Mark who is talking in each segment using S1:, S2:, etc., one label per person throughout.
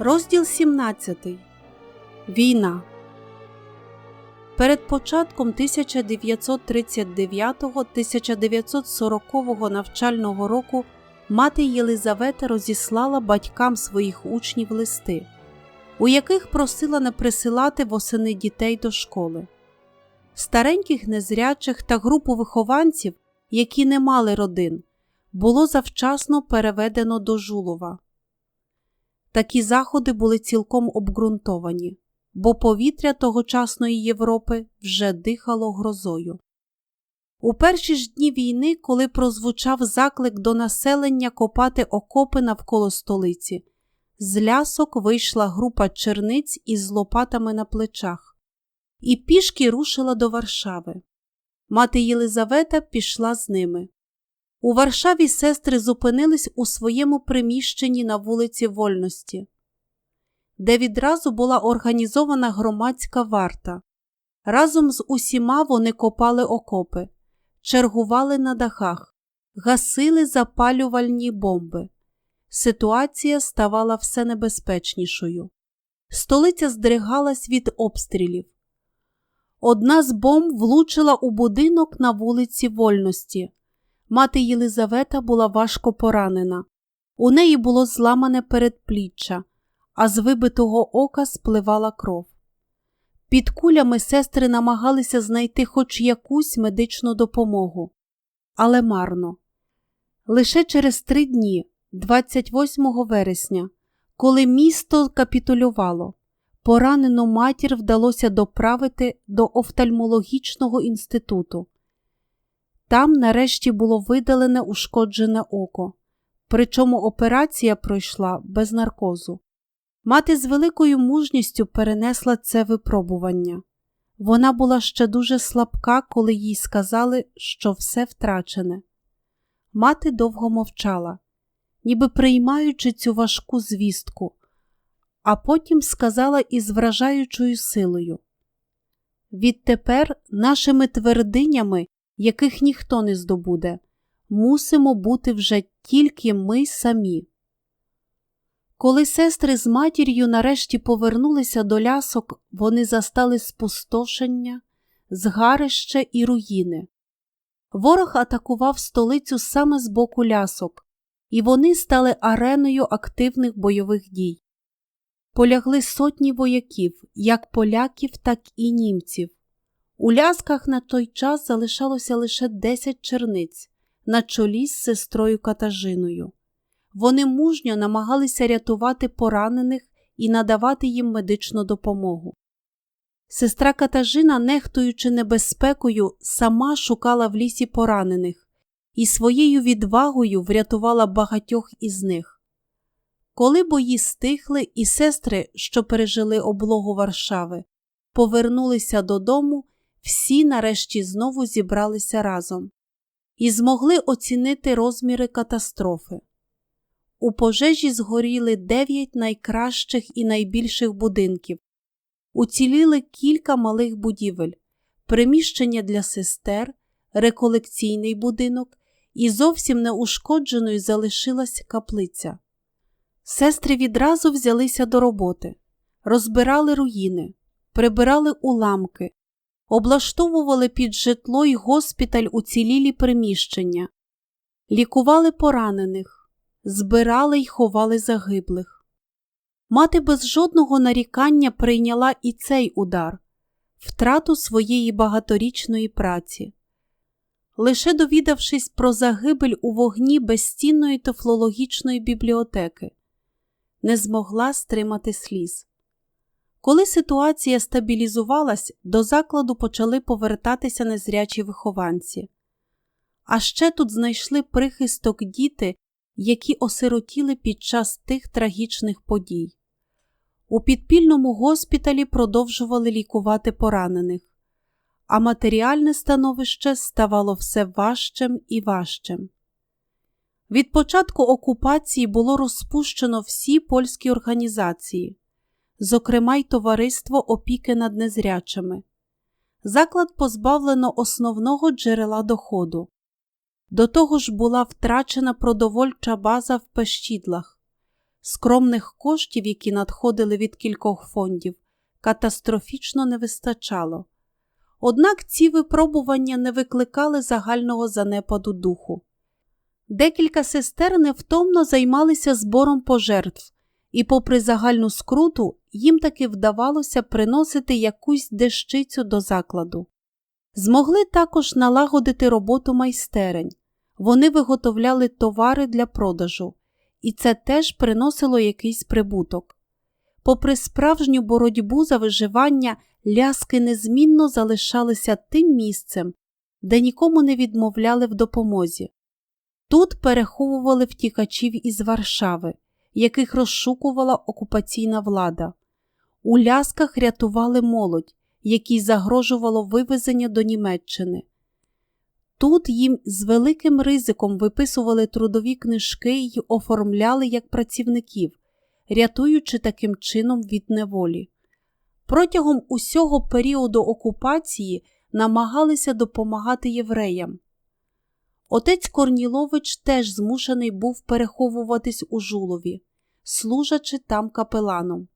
S1: Розділ 17. Війна. Перед початком 1939-1940 навчального року мати Єлизавета розіслала батькам своїх учнів листи, у яких просила не присилати восени дітей до школи. Стареньких незрячих та групу вихованців, які не мали родин, було завчасно переведено до Жулова. Такі заходи були цілком обґрунтовані, бо повітря тогочасної Європи вже дихало грозою. У перші ж дні війни, коли прозвучав заклик до населення копати окопи навколо столиці, з лясок вийшла група черниць із лопатами на плечах і пішки рушила до Варшави. Мати Єлизавета пішла з ними. У Варшаві сестри зупинились у своєму приміщенні на вулиці Вольності, де відразу була організована громадська варта. Разом з усіма вони копали окопи, чергували на дахах, гасили запалювальні бомби. Ситуація ставала все небезпечнішою. Столиця здригалась від обстрілів. Одна з бомб влучила у будинок на вулиці Вольності. Мати Єлизавета була важко поранена. У неї було зламане передпліччя, а з вибитого ока спливала кров. Під кулями сестри намагалися знайти хоч якусь медичну допомогу, але марно. Лише через три дні, 28 вересня, коли місто капітулювало, поранену матір вдалося доправити до офтальмологічного інституту. Там нарешті було видалене ушкоджене око, причому операція пройшла без наркозу. Мати з великою мужністю перенесла це випробування. Вона була ще дуже слабка, коли їй сказали, що все втрачене. Мати довго мовчала, ніби приймаючи цю важку звістку, а потім сказала із вражаючою силою Відтепер нашими твердинями яких ніхто не здобуде, мусимо бути вже тільки ми самі. Коли сестри з матір'ю нарешті повернулися до лясок, вони застали спустошення, згарище і руїни. Ворог атакував столицю саме з боку лясок, і вони стали ареною активних бойових дій. Полягли сотні вояків, як поляків, так і німців. У лясках на той час залишалося лише десять черниць на чолі з сестрою Катажиною. Вони мужньо намагалися рятувати поранених і надавати їм медичну допомогу. Сестра Катажина, нехтуючи небезпекою, сама шукала в лісі поранених і своєю відвагою врятувала багатьох із них. Коли бої стихли, і сестри, що пережили облогу Варшави, повернулися додому всі нарешті знову зібралися разом і змогли оцінити розміри катастрофи. У пожежі згоріли дев'ять найкращих і найбільших будинків, уціліли кілька малих будівель, приміщення для сестер, реколекційний будинок і зовсім неушкодженою залишилась каплиця. Сестри відразу взялися до роботи, розбирали руїни, прибирали уламки, облаштовували під житло й госпіталь уцілілі приміщення, лікували поранених, збирали й ховали загиблих. Мати без жодного нарікання прийняла і цей удар, втрату своєї багаторічної праці. Лише довідавшись про загибель у вогні безцінної тофлологічної бібліотеки, не змогла стримати сліз. Коли ситуація стабілізувалась, до закладу почали повертатися незрячі вихованці. А ще тут знайшли прихисток діти, які осиротіли під час тих трагічних подій. У підпільному госпіталі продовжували лікувати поранених, а матеріальне становище ставало все важчим і важчим. Від початку окупації було розпущено всі польські організації зокрема й товариство опіки над незрячими. Заклад позбавлено основного джерела доходу. До того ж була втрачена продовольча база в пещідлах. Скромних коштів, які надходили від кількох фондів, катастрофічно не вистачало. Однак ці випробування не викликали загального занепаду духу. Декілька сестер невтомно займалися збором пожертв, і, попри загальну скруту, їм таки вдавалося приносити якусь дещицю до закладу. Змогли також налагодити роботу майстерень. Вони виготовляли товари для продажу, і це теж приносило якийсь прибуток. Попри справжню боротьбу за виживання, ляски незмінно залишалися тим місцем, де нікому не відмовляли в допомозі. Тут переховували втікачів із Варшави, яких розшукувала окупаційна влада. У лясках рятували молодь, якій загрожувало вивезення до Німеччини. Тут їм з великим ризиком виписували трудові книжки й оформляли як працівників, рятуючи таким чином від неволі. Протягом усього періоду окупації намагалися допомагати євреям. Отець Корнілович теж змушений був переховуватись у жулові, служачи там капеланом.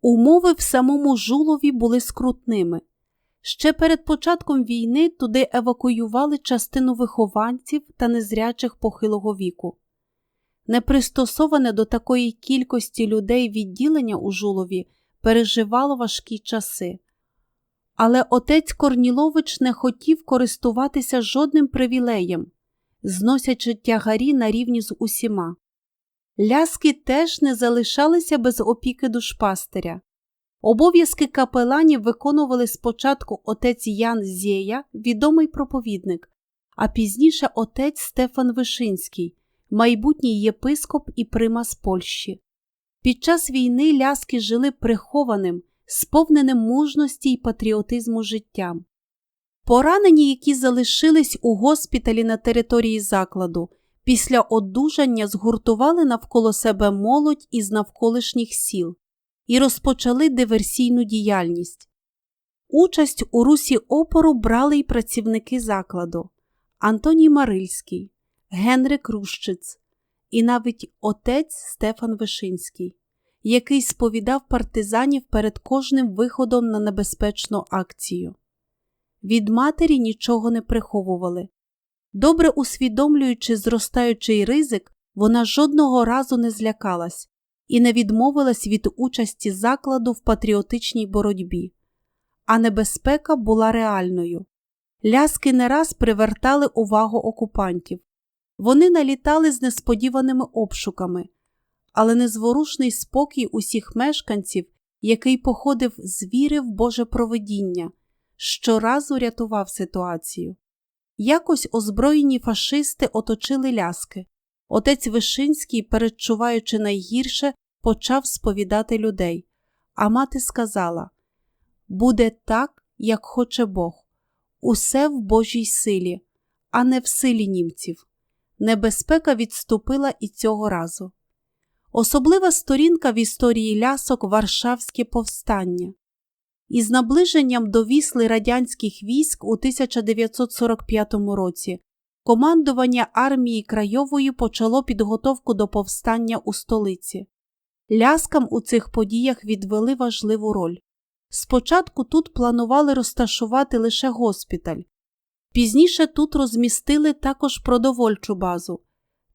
S1: Умови в самому жулові були скрутними. Ще перед початком війни туди евакуювали частину вихованців та незрячих похилого віку. Непристосоване до такої кількості людей відділення у жулові переживало важкі часи. Але отець Корнілович не хотів користуватися жодним привілеєм, зносячи тягарі на рівні з усіма. Ляски теж не залишалися без опіки душпастиря. Обов'язки капеланів виконували спочатку отець Ян Зєя, відомий проповідник, а пізніше отець Стефан Вишинський, майбутній єпископ і примас Польщі. Під час війни ляски жили прихованим, сповненим мужності й патріотизму життям. Поранені, які залишились у госпіталі на території закладу, після одужання згуртували навколо себе молодь із навколишніх сіл і розпочали диверсійну діяльність. Участь у русі опору брали й працівники закладу Антоній Марильський, Генрик Рущиц і навіть отець Стефан Вишинський, який сповідав партизанів перед кожним виходом на небезпечну акцію. Від матері нічого не приховували. Добре усвідомлюючи зростаючий ризик, вона жодного разу не злякалась і не відмовилась від участі закладу в патріотичній боротьбі. А небезпека була реальною. Ляски не раз привертали увагу окупантів. Вони налітали з несподіваними обшуками, але незворушний спокій усіх мешканців, який походив з віри в Боже провидіння, щоразу рятував ситуацію. Якось озброєні фашисти оточили ляски. Отець Вишинський, передчуваючи найгірше, почав сповідати людей, а мати сказала Буде так, як хоче Бог, усе в Божій силі, а не в силі німців. Небезпека відступила і цього разу. Особлива сторінка в історії лясок Варшавське повстання. Із наближенням до вісли радянських військ у 1945 році командування армії Крайової почало підготовку до повстання у столиці. Ляскам у цих подіях відвели важливу роль. Спочатку тут планували розташувати лише госпіталь, пізніше тут розмістили також продовольчу базу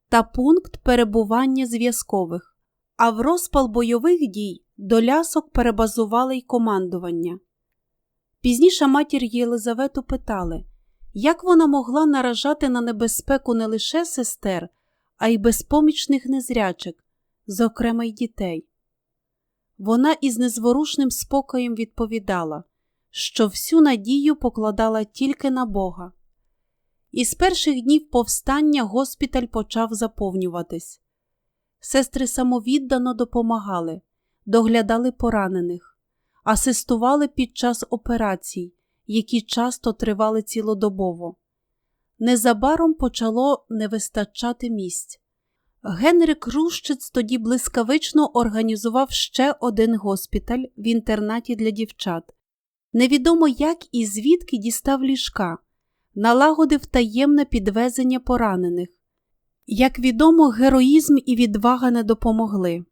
S1: та пункт перебування зв'язкових, а в розпал бойових дій до лясок перебазували й командування. Пізніше матір Єлизавету питали, як вона могла наражати на небезпеку не лише сестер, а й безпомічних незрячих, зокрема й дітей. Вона із незворушним спокоєм відповідала, що всю надію покладала тільки на Бога. Із перших днів повстання госпіталь почав заповнюватись. Сестри самовіддано допомагали, доглядали поранених, асистували під час операцій, які часто тривали цілодобово. Незабаром почало не вистачати місць. Генрик Рущиц тоді блискавично організував ще один госпіталь в інтернаті для дівчат. Невідомо як і звідки дістав ліжка, налагодив таємне підвезення поранених. Як відомо, героїзм і відвага не допомогли.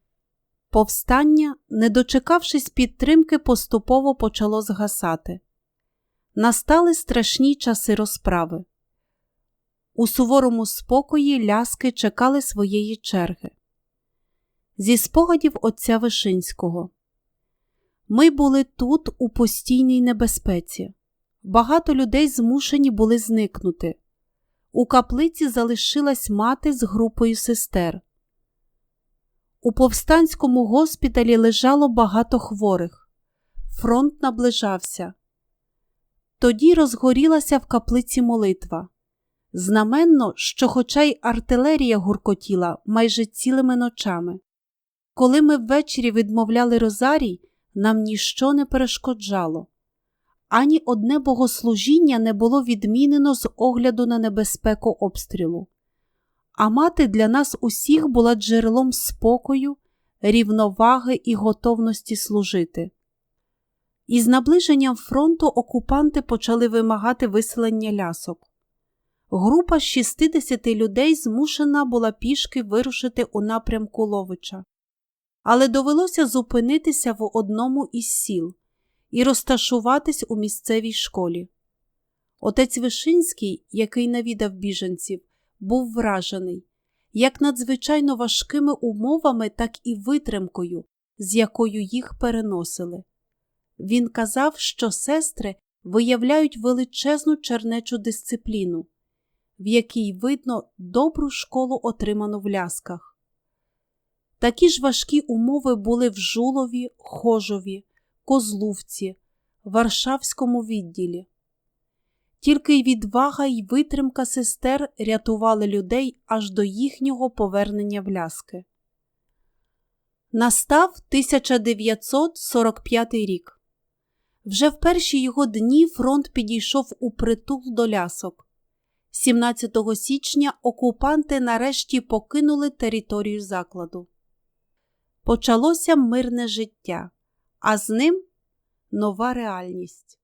S1: Повстання, не дочекавшись підтримки, поступово почало згасати. Настали страшні часи розправи. У суворому спокої ляски чекали своєї черги. Зі спогадів отця Вишинського. Ми були тут у постійній небезпеці. Багато людей змушені були зникнути. У каплиці залишилась мати з групою сестер. У повстанському госпіталі лежало багато хворих. Фронт наближався. Тоді розгорілася в каплиці молитва. Знаменно, що, хоча й артилерія гуркотіла майже цілими ночами. Коли ми ввечері відмовляли розарій, нам ніщо не перешкоджало. Ані одне богослужіння не було відмінено з огляду на небезпеку обстрілу. А мати для нас усіх була джерелом спокою, рівноваги і готовності служити. Із наближенням фронту окупанти почали вимагати виселення лясок. Група з 60 людей змушена була пішки вирушити у напрямку Ловича, але довелося зупинитися в одному із сіл і розташуватись у місцевій школі. Отець Вишинський, який навідав біженців, був вражений як надзвичайно важкими умовами, так і витримкою, з якою їх переносили. Він казав, що сестри виявляють величезну чернечу дисципліну, в якій видно добру школу, отриману в лясках. Такі ж важкі умови були в Жулові, Хожові, Козлувці, Варшавському відділі. Тільки й відвага й витримка сестер рятували людей аж до їхнього повернення в ляски. Настав 1945 рік. Вже в перші його дні фронт підійшов у притул до лясок. 17 січня окупанти нарешті покинули територію закладу. Почалося мирне життя, а з ним нова реальність.